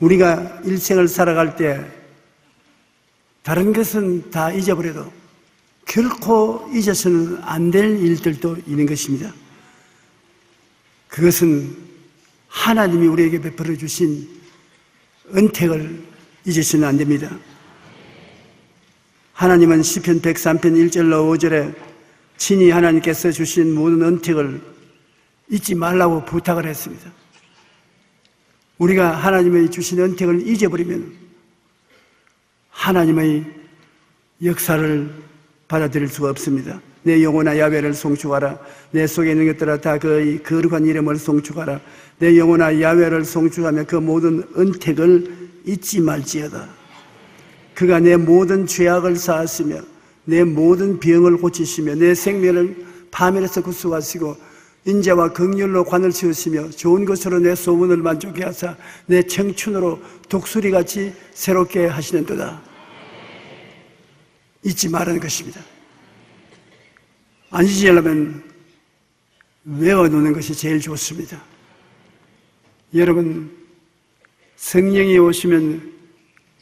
우리가 일생을 살아갈 때 다른 것은 다 잊어버려도 결코 잊어서는 안 될 일들도 있는 것입니다. 그것은 하나님이 우리에게 베풀어 주신 은택을 잊으시면 안 됩니다. 하나님은 시편 103편 1절로 5절에 친히 하나님께서 주신 모든 은택을 잊지 말라고 부탁을 했습니다. 우리가 하나님의 주신 은택을 잊어버리면 하나님의 역사를 받아들일 수가 없습니다. 내 영혼아 야외를 송축하라. 내 속에 있는 것들아 다 그의 거룩한 이름을 송축하라. 내 영혼아 야외를 송축하며 그 모든 은택을 잊지 말지어다. 그가 내 모든 죄악을 사하시며 내 모든 병을 고치시며 내 생명을 파멸에서 구속하시고 인자와 긍휼로 관을 씌우시며 좋은 것으로 내 소문을 만족해 하사 내 청춘으로 독수리같이 새롭게 하시는 도다. 잊지 말라는 것입니다. 안 잊으려면 외워놓는 것이 제일 좋습니다. 여러분, 성령이 오시면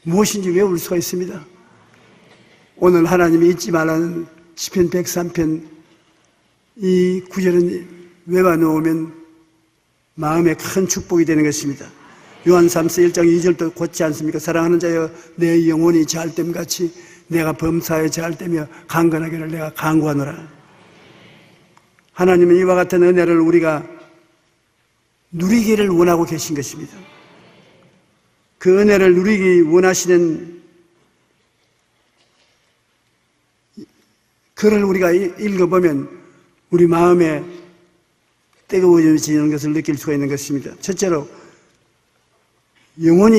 무엇인지 외울 수가 있습니다. 오늘 하나님이 잊지 말라는 시편 103편 이 구절은 외워 놓으면 마음에 큰 축복이 되는 것입니다. 요한 3서 1장 2절도 곧지 않습니까? 사랑하는 자여 내 영혼이 잘됨 같이 내가 범사에 잘되며 강건하기를 내가 강구하노라. 하나님은 이와 같은 은혜를 우리가 누리기를 원하고 계신 것입니다. 그 은혜를 누리기 원하시는 글을 우리가 읽어보면 우리 마음에 뜨거워지는 것을 느낄 수가 있는 것입니다. 첫째로 영원히